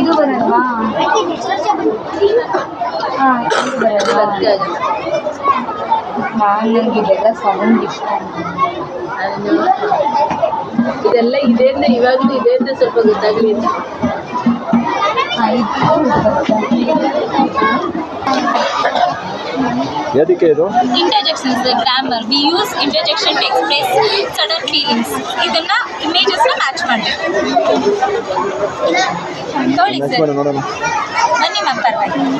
ಇದು ಬರಲ್ವಾ ಹಾಂ ಇದು ಬರಲ್ವಾ ನಾನು ನನಗೆ ಇದೆಲ್ಲ ಸೌಂಡ್ ಇಷ್ಟ ಇದೆಲ್ಲ ಇದೆ ಅಂತ ಇವಾಗಲೂ ಇದೆ ಅಂತ ಸ್ವಲ್ಪ ಗೊತ್ತಾಗ್ಲಿ? ಎದಕ್ಕೆ ಇದು? Interjection is the grammar we use interjection to express sudden feelings ಇದನ್ನ ಇಮೇಜಸ್ನ ಮ್ಯಾಚ್ ಮಾಡಬೇಕು ನೋಡಿ ಸರ್. ಬನ್ನಿ ಮ್ಯಾಮ್ ಪರವಾಗಿಲ್ಲ.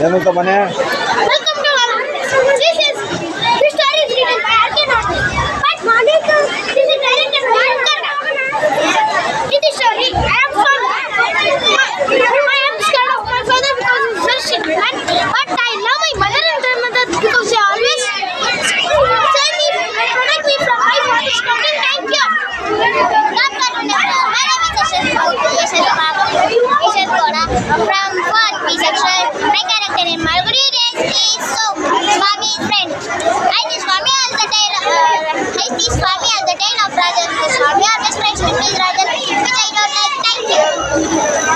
Để mình cầm anh em From 4th B section. My character in Days is so Swami's friend. I see Swami as the tail. Uh, I see Swami as the tail of Rajan. Swami always friends with his Rajan, which I don't like. Thank you.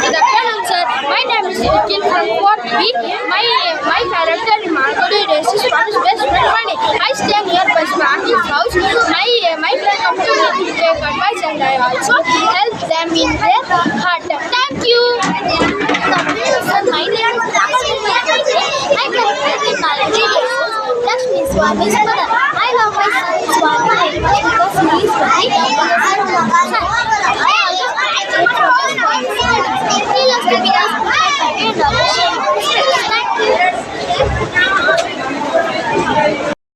Good afternoon, sir. My name is Nikhil from Fort B. My my character in Days is one is best friend. I stay my auntie's house. My my friend comes to me to take advice and I also help them in their heart. Thank you. Sir, my name is Lakshmi. My is Lakshmi Swami's mother. I love my son Swami very much because he is